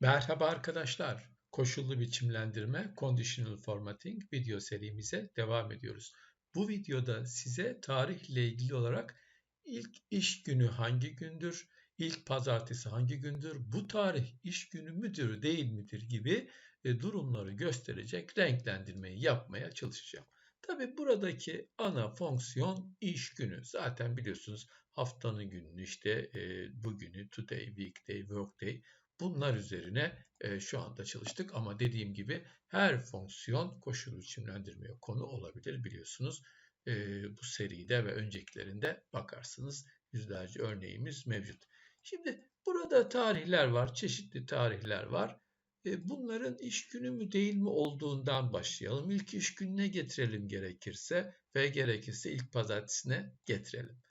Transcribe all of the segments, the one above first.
Merhaba arkadaşlar. Koşullu biçimlendirme Conditional Formatting video serimize devam ediyoruz. Bu videoda size tarihle ilgili olarak ilk iş günü hangi gündür, ilk pazartesi hangi gündür, bu tarih iş günü müdür değil midir gibi e, durumları gösterecek renklendirmeyi yapmaya çalışacağım. Tabi buradaki ana fonksiyon iş günü. Zaten biliyorsunuz haftanın gününü işte e, bugünü, today, weekday, workday Bunlar üzerine e, şu anda çalıştık ama dediğim gibi her fonksiyon koşul biçimlendirmeye konu olabilir biliyorsunuz. E, bu seride ve öncekilerinde bakarsınız yüzlerce örneğimiz mevcut. Şimdi burada tarihler var, çeşitli tarihler var. E, bunların iş günü mü değil mi olduğundan başlayalım. İlk iş gününe getirelim gerekirse ve gerekirse ilk pazartesine getirelim.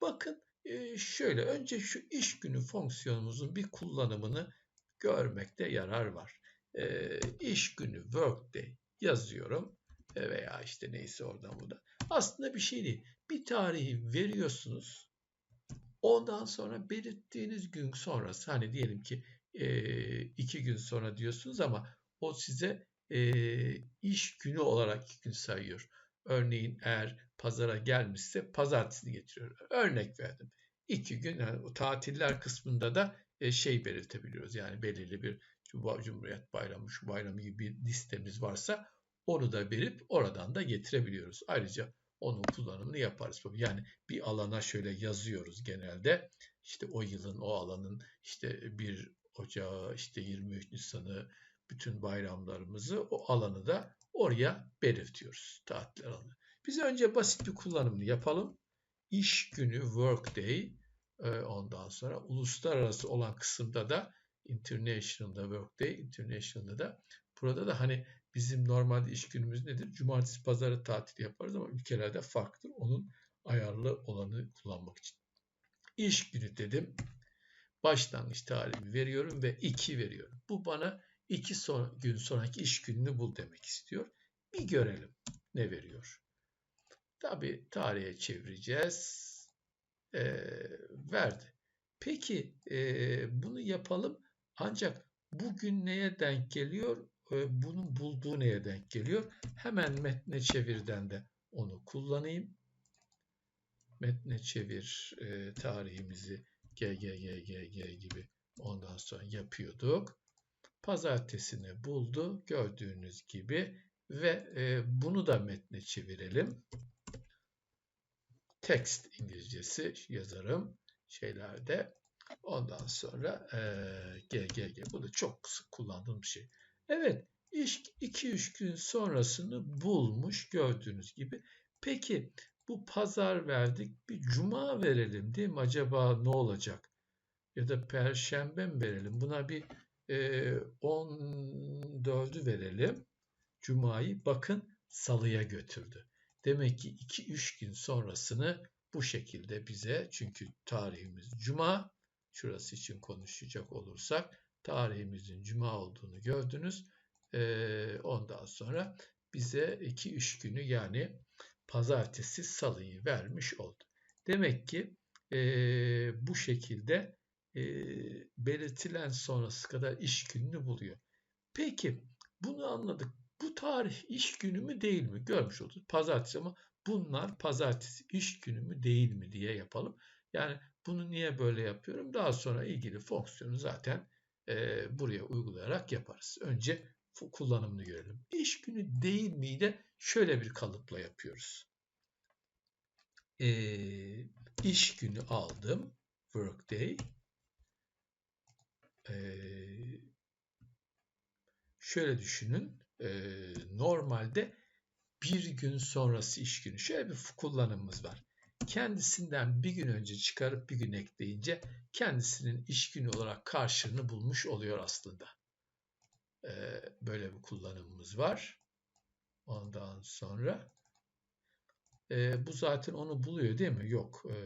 Bakın şöyle önce şu iş günü fonksiyonumuzun bir kullanımını görmekte yarar var. İş günü workday yazıyorum veya işte neyse oradan bu da. Aslında bir şey değil. Bir tarihi veriyorsunuz. Ondan sonra belirttiğiniz gün sonrası hani diyelim ki iki gün sonra diyorsunuz ama o size iş günü olarak iki gün sayıyor. Örneğin eğer pazara gelmişse pazartesini getiriyor. Örnek verdim. İki gün yani tatiller kısmında da e, şey belirtebiliyoruz. Yani belirli bir Cumhuriyet Bayramı, şu bayramı gibi bir listemiz varsa onu da verip oradan da getirebiliyoruz. Ayrıca onun kullanımını yaparız. Yani bir alana şöyle yazıyoruz genelde. İşte o yılın o alanın işte 1 Ocağı, işte 23 Nisan'ı, bütün bayramlarımızı o alanı da oraya belirtiyoruz. Tatil alanı. Biz önce basit bir kullanımını yapalım. İş günü workday ondan sonra uluslararası olan kısımda da International'da Workday, International'da da burada da hani bizim normalde iş günümüz nedir? Cumartesi, pazarı tatil yaparız ama ülkelerde farklıdır. Onun ayarlı olanı kullanmak için. İş günü dedim. Başlangıç tarihimi veriyorum ve 2 veriyorum. Bu bana 2 son, gün sonraki iş gününü bul demek istiyor. Bir görelim ne veriyor. Tabi tarihe çevireceğiz e, verdi. Peki e, bunu yapalım ancak bugün neye denk geliyor? E, bunun bulduğu neye denk geliyor? Hemen metne çevirden de onu kullanayım. Metne çevir e, tarihimizi GGGGG gibi ondan sonra yapıyorduk. Pazartesini buldu gördüğünüz gibi ve e, bunu da metne çevirelim text İngilizcesi yazarım şeylerde. Ondan sonra e, GGG. Bu da çok sık kullandığım bir şey. Evet. iş 2-3 gün sonrasını bulmuş gördüğünüz gibi. Peki bu pazar verdik. Bir cuma verelim değil mi? Acaba ne olacak? Ya da perşembe mi verelim? Buna bir e, 14'ü verelim. Cuma'yı bakın salıya götürdü. Demek ki 2-3 gün sonrasını bu şekilde bize çünkü tarihimiz cuma şurası için konuşacak olursak tarihimizin cuma olduğunu gördünüz. Ee, ondan sonra bize 2-3 günü yani pazartesi salıyı vermiş oldu. Demek ki e, bu şekilde e, belirtilen sonrası kadar iş gününü buluyor. Peki bunu anladık. Bu tarih iş günü mü değil mi? Görmüş olduk. Pazartesi ama bunlar pazartesi iş günü mü değil mi diye yapalım. Yani bunu niye böyle yapıyorum? Daha sonra ilgili fonksiyonu zaten e, buraya uygulayarak yaparız. Önce kullanımını görelim. İş günü değil mi de şöyle bir kalıpla yapıyoruz. E, iş günü aldım. Workday. E, şöyle düşünün e, normalde bir gün sonrası iş günü. Şöyle bir kullanımımız var. Kendisinden bir gün önce çıkarıp bir gün ekleyince kendisinin iş günü olarak karşılığını bulmuş oluyor aslında. Ee, böyle bir kullanımımız var. Ondan sonra e, bu zaten onu buluyor değil mi? Yok, e,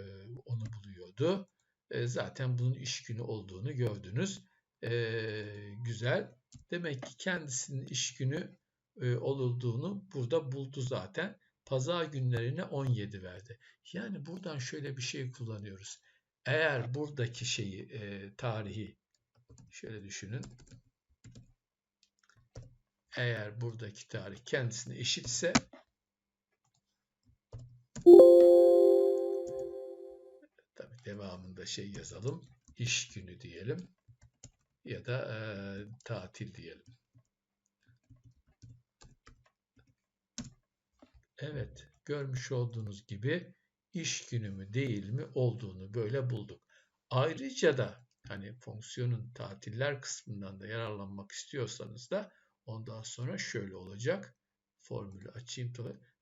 onu buluyordu. E, zaten bunun iş günü olduğunu gördünüz. E, güzel. Demek ki kendisinin iş günü e, olulduğunu burada buldu zaten. Pazar günlerine 17 verdi. Yani buradan şöyle bir şey kullanıyoruz. Eğer buradaki şeyi, e, tarihi şöyle düşünün. eğer buradaki tarih kendisine eşitse tabi devamında şey yazalım iş günü diyelim ya da e, tatil diyelim. Evet görmüş olduğunuz gibi iş günü mü değil mi olduğunu böyle bulduk. Ayrıca da hani fonksiyonun tatiller kısmından da yararlanmak istiyorsanız da ondan sonra şöyle olacak. Formülü açayım.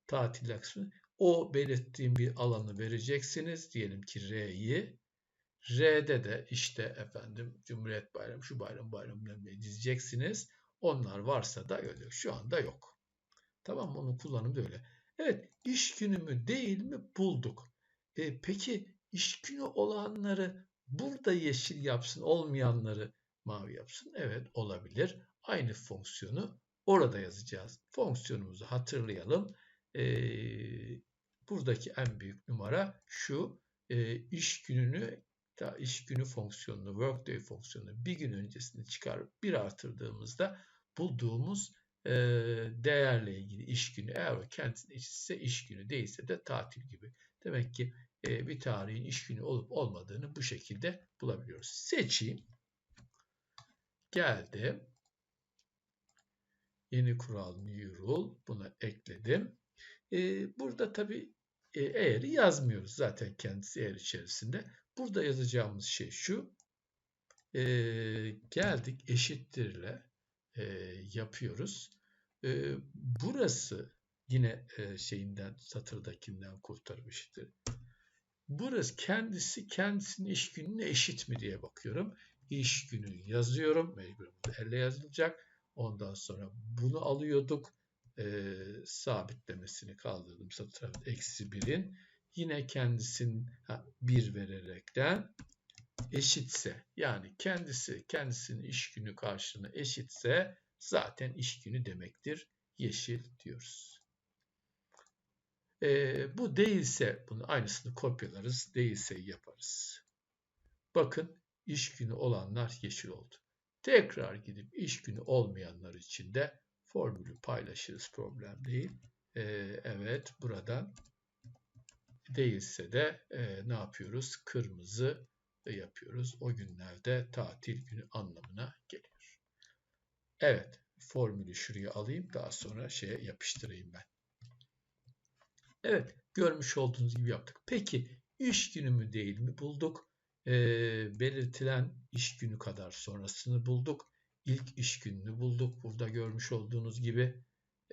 Tatiller kısmı. O belirttiğim bir alanı vereceksiniz. Diyelim ki R'yi. R'de de işte efendim Cumhuriyet Bayramı, şu bayram bayramlarını dizeceksiniz. Onlar varsa da öyle. Şu anda yok. Tamam Onun kullanımı da öyle. Evet iş günü mü değil mi bulduk. E, peki iş günü olanları burada yeşil yapsın olmayanları mavi yapsın. Evet olabilir. Aynı fonksiyonu orada yazacağız. Fonksiyonumuzu hatırlayalım. E, buradaki en büyük numara şu. E, iş gününü da iş günü fonksiyonunu, workday fonksiyonunu bir gün öncesinde çıkarıp bir artırdığımızda bulduğumuz e, değerle ilgili iş günü eğer o kendisine eşitse iş günü değilse de tatil gibi. Demek ki e, bir tarihin iş günü olup olmadığını bu şekilde bulabiliyoruz. Seçeyim. Geldim. Yeni kural new rule. Buna ekledim. E, burada tabi e, eğeri yazmıyoruz. Zaten kendisi eğer içerisinde. Burada yazacağımız şey şu. E, geldik eşittirle e, yapıyoruz. E, burası yine e, şeyinden satırdakinden kurtarmıştır. Burası kendisi kendisinin iş gününe eşit mi diye bakıyorum. İş günü yazıyorum. Mecbur elle yazılacak. Ondan sonra bunu alıyorduk. E, sabitlemesini kaldırdım. Satır eksi birin. Yine kendisinin bir vererekten eşitse yani kendisi kendisinin iş günü karşılığına eşitse zaten iş günü demektir. Yeşil diyoruz. E, bu değilse bunu aynısını kopyalarız. Değilse yaparız. Bakın iş günü olanlar yeşil oldu. Tekrar gidip iş günü olmayanlar için de formülü paylaşırız. Problem değil. E, evet buradan değilse de e, ne yapıyoruz? Kırmızı yapıyoruz. O günlerde tatil günü anlamına geliyor. Evet formülü şuraya alayım daha sonra şeye yapıştırayım ben. Evet görmüş olduğunuz gibi yaptık. Peki iş günü mü değil mi bulduk. E, belirtilen iş günü kadar sonrasını bulduk. İlk iş gününü bulduk. Burada görmüş olduğunuz gibi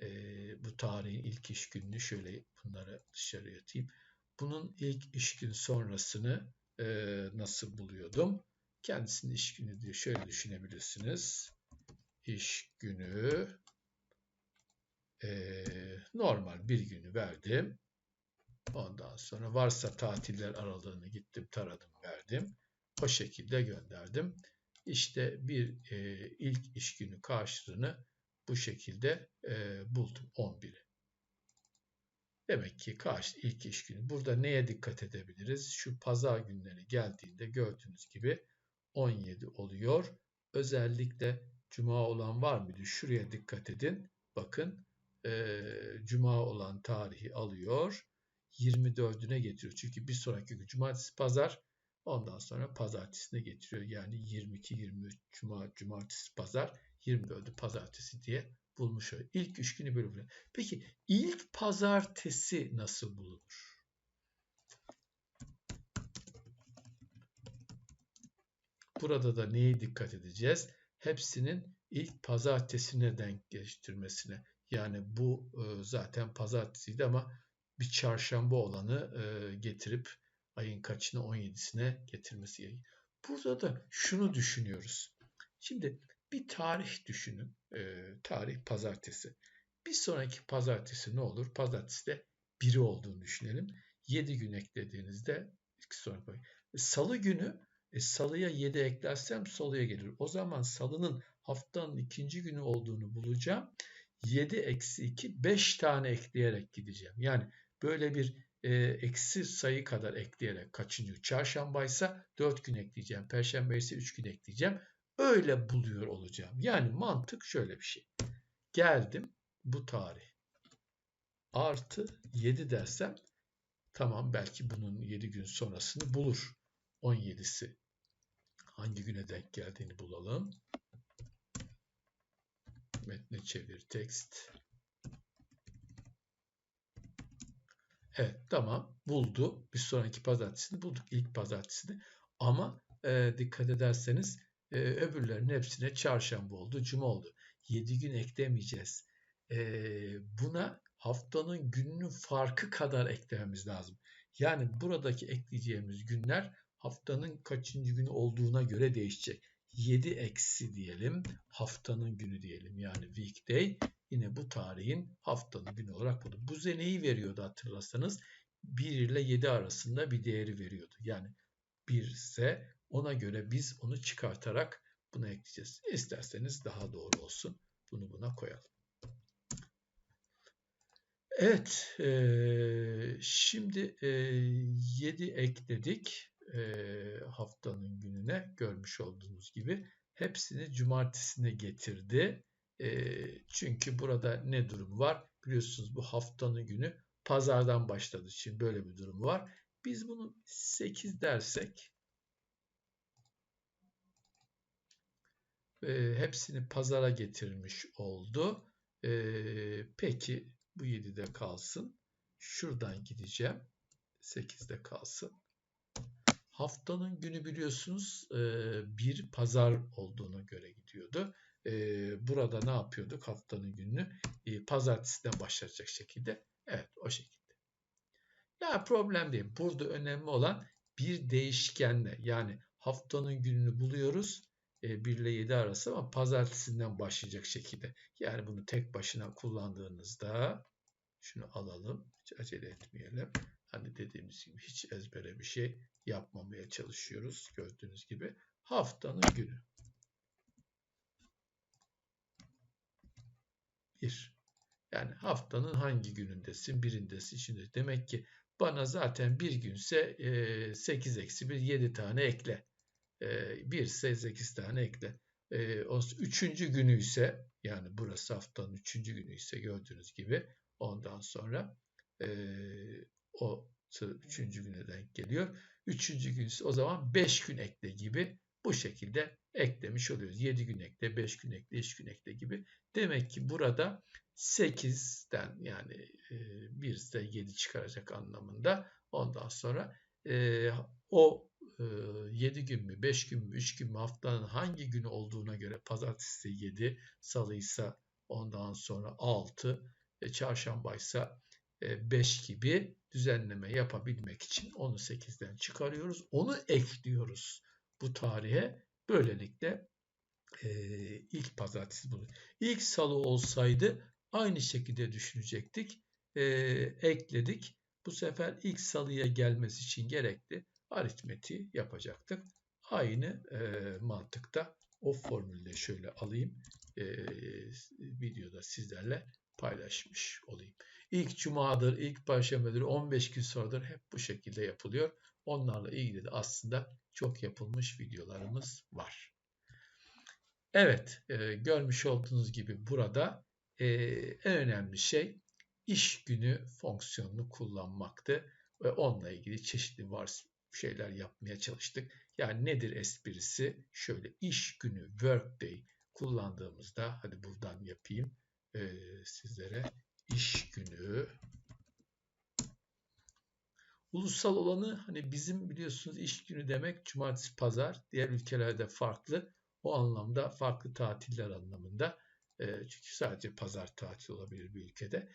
e, bu tarihin ilk iş gününü şöyle bunları dışarıya atayım. Bunun ilk iş gün sonrasını e, nasıl buluyordum? Kendisinin iş günü diye şöyle düşünebilirsiniz. İş günü e, normal bir günü verdim. Ondan sonra varsa tatiller aralığını gittim taradım verdim. O şekilde gönderdim. İşte bir e, ilk iş günü karşılığını bu şekilde e, buldum 11'i. Demek ki karşı ilk iş günü. Burada neye dikkat edebiliriz? Şu pazar günleri geldiğinde gördüğünüz gibi 17 oluyor. Özellikle cuma olan var mıydı? Şuraya dikkat edin. Bakın e, cuma olan tarihi alıyor. 24'üne getiriyor. Çünkü bir sonraki gün cumartesi pazar ondan sonra pazartesine getiriyor. Yani 22, 23 cuma, cumartesi pazar 24'ü pazartesi diye bulmuş. İlk üç günü böyle buluyor. Peki ilk pazartesi nasıl bulunur? Burada da neye dikkat edeceğiz? Hepsinin ilk pazartesine denk geliştirmesine. Yani bu e, zaten pazartesiydi ama bir çarşamba olanı e, getirip ayın kaçını 17'sine getirmesi gerekiyor. Burada da şunu düşünüyoruz. Şimdi bir tarih düşünün. E, tarih pazartesi. Bir sonraki pazartesi ne olur? Pazartesi de biri olduğunu düşünelim. 7 gün eklediğinizde sonraki e, Salı günü e, salıya 7 eklersem salıya gelir. O zaman salının haftanın ikinci günü olduğunu bulacağım. 7 eksi 2 5 tane ekleyerek gideceğim. Yani böyle bir e, eksi sayı kadar ekleyerek kaçıncı çarşambaysa 4 gün ekleyeceğim. Perşembe ise 3 gün ekleyeceğim öyle buluyor olacağım. Yani mantık şöyle bir şey. geldim bu tarih artı 7 dersem tamam belki bunun 7 gün sonrasını bulur. 17'si hangi güne denk geldiğini bulalım. Metne çevir text. Evet tamam buldu. Bir sonraki pazartesini bulduk. ilk pazartesini. Ama e, dikkat ederseniz e, öbürlerinin hepsine çarşamba oldu, cuma oldu. 7 gün eklemeyeceğiz. E, buna haftanın gününün farkı kadar eklememiz lazım. Yani buradaki ekleyeceğimiz günler haftanın kaçıncı günü olduğuna göre değişecek. 7 eksi diyelim haftanın günü diyelim yani weekday yine bu tarihin haftanın günü olarak buldum. Bu bize neyi veriyordu hatırlarsanız 1 ile 7 arasında bir değeri veriyordu. Yani 1 ise ona göre biz onu çıkartarak buna ekleyeceğiz. İsterseniz daha doğru olsun. Bunu buna koyalım. Evet, e, şimdi e, 7 ekledik e, haftanın gününe görmüş olduğunuz gibi. Hepsini cumartesine getirdi. E, çünkü burada ne durum var? Biliyorsunuz bu haftanın günü pazardan başladığı için böyle bir durum var. Biz bunu 8 dersek e, hepsini pazara getirmiş oldu. E, peki bu 7'de kalsın. Şuradan gideceğim. 8'de kalsın. Haftanın günü biliyorsunuz e, bir pazar olduğuna göre gidiyordu. E, burada ne yapıyorduk haftanın gününü? E, pazartesiden başlayacak şekilde. Evet o şekilde. Ya problem değil. Burada önemli olan bir değişkenle yani haftanın gününü buluyoruz. 1 ile 7 arası ama pazartesinden başlayacak şekilde. Yani bunu tek başına kullandığınızda şunu alalım. Hiç acele etmeyelim. Hani dediğimiz gibi hiç ezbere bir şey yapmamaya çalışıyoruz. Gördüğünüz gibi haftanın günü. Bir. Yani haftanın hangi günündesin? Birindesin. Şimdi demek ki bana zaten bir günse 8 eksi 1 7 tane ekle. 1 ise 8 tane ekle. Üçüncü günü ise yani burası haftanın üçüncü günü ise gördüğünüz gibi ondan sonra o üçüncü güne denk geliyor. Üçüncü gün o zaman 5 gün ekle gibi bu şekilde eklemiş oluyoruz. 7 gün ekle, 5 gün ekle, 3 gün ekle gibi. Demek ki burada 8'den yani 1 ise 7 çıkaracak anlamında. Ondan sonra o 7 gün mü, 5 gün mü, 3 gün mü haftanın hangi günü olduğuna göre pazartesi 7, salıysa ondan sonra 6, e, çarşambaysa 5 gibi düzenleme yapabilmek için onu 8'den çıkarıyoruz. Onu ekliyoruz bu tarihe. Böylelikle e, ilk pazartesi bunu. İlk salı olsaydı aynı şekilde düşünecektik. E, ekledik. Bu sefer ilk salıya gelmesi için gerekli aritmetiği yapacaktık. Aynı e, mantıkta o formülde şöyle alayım. E, videoda sizlerle paylaşmış olayım. İlk cumadır, ilk perşembedir, 15 gün sonradır hep bu şekilde yapılıyor. Onlarla ilgili de aslında çok yapılmış videolarımız var. Evet, e, görmüş olduğunuz gibi burada e, en önemli şey iş günü fonksiyonunu kullanmaktı ve onunla ilgili çeşitli var şeyler yapmaya çalıştık. Yani nedir esprisi? Şöyle iş günü workday kullandığımızda hadi buradan yapayım e, sizlere iş günü ulusal olanı hani bizim biliyorsunuz iş günü demek cumartesi pazar diğer ülkelerde farklı o anlamda farklı tatiller anlamında e, çünkü sadece pazar tatil olabilir bir ülkede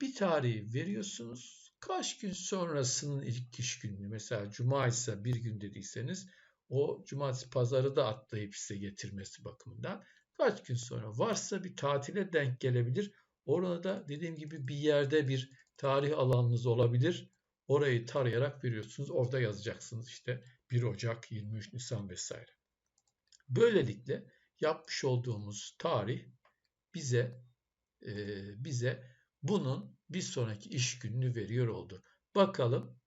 bir tarihi veriyorsunuz kaç gün sonrasının ilk iş günü mesela cuma ise bir gün dediyseniz o cumartesi pazarı da atlayıp size getirmesi bakımından kaç gün sonra varsa bir tatile denk gelebilir. Orada dediğim gibi bir yerde bir tarih alanınız olabilir. Orayı tarayarak veriyorsunuz. Orada yazacaksınız işte 1 Ocak, 23 Nisan vesaire. Böylelikle yapmış olduğumuz tarih bize e, bize bunun bir sonraki iş gününü veriyor oldu. Bakalım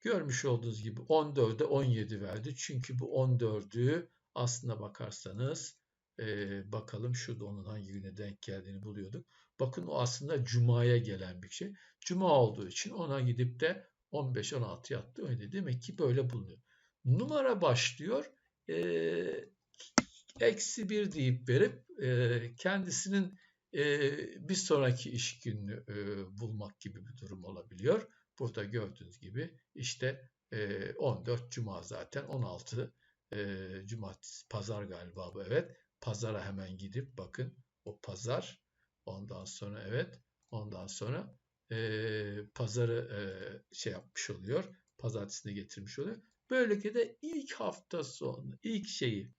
görmüş olduğunuz gibi 14'e 17 verdi. Çünkü bu 14'ü aslına bakarsanız Ee, bakalım şurada onun hangi güne denk geldiğini buluyorduk. Bakın o aslında Cuma'ya gelen bir şey. Cuma olduğu için ona gidip de 15-16 yattı. Öyle demek ki böyle bulunuyor. Numara başlıyor. Ee, eksi 1 deyip verip e, kendisinin e, bir sonraki iş gününü e, bulmak gibi bir durum olabiliyor. Burada gördüğünüz gibi işte e, 14 Cuma zaten 16 e, Cumartesi Pazar galiba bu evet. Pazara hemen gidip bakın o pazar ondan sonra evet ondan sonra e, pazarı e, şey yapmış oluyor. Pazartesine getirmiş oluyor. Böylelikle de ilk hafta sonu ilk şeyi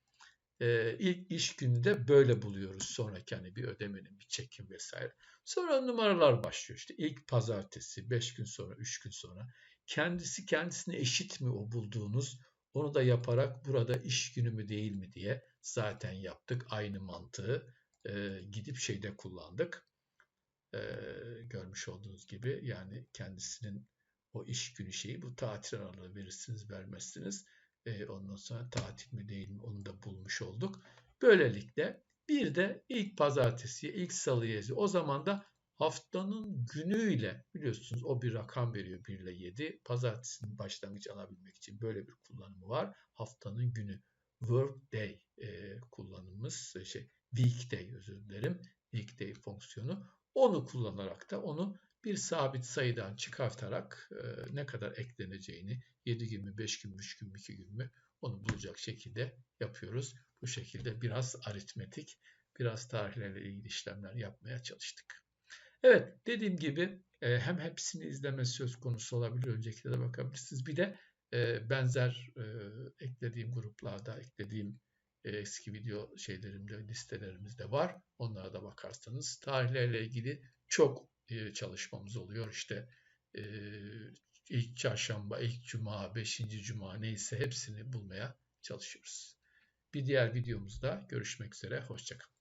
e, ilk iş gününde böyle buluyoruz. Sonraki hani bir ödemenin bir çekim vesaire. Sonra numaralar başlıyor. İşte ilk pazartesi 5 gün sonra 3 gün sonra. Kendisi kendisine eşit mi o bulduğunuz? Onu da yaparak burada iş günü mü değil mi diye zaten yaptık. Aynı mantığı e, gidip şeyde kullandık. E, görmüş olduğunuz gibi yani kendisinin o iş günü şeyi bu tatil aralığı verirsiniz vermezsiniz. E, ondan sonra tatil mi değil mi onu da bulmuş olduk. Böylelikle bir de ilk pazartesiye, ilk salıya o zaman da haftanın günüyle biliyorsunuz o bir rakam veriyor 1 ile 7. Pazartesinin başlangıç alabilmek için böyle bir kullanımı var. Haftanın günü work day e, kullanımımız şey weekday özür dilerim. Weekday fonksiyonu. Onu kullanarak da onu bir sabit sayıdan çıkartarak e, ne kadar ekleneceğini 7 gün mü 5 gün mü 3 gün mü 2 gün mü onu bulacak şekilde yapıyoruz. Bu şekilde biraz aritmetik, biraz tarihlerle ilgili işlemler yapmaya çalıştık. Evet dediğim gibi e, hem hepsini izleme söz konusu olabilir. Öncekilere de bakabilirsiniz. Bir de e, benzer e, eklediğim gruplarda eklediğim eski video şeylerimde listelerimizde var. Onlara da bakarsanız tarihlerle ilgili çok çalışmamız oluyor. İşte ilk çarşamba, ilk cuma, beşinci cuma neyse hepsini bulmaya çalışıyoruz. Bir diğer videomuzda görüşmek üzere. Hoşçakalın.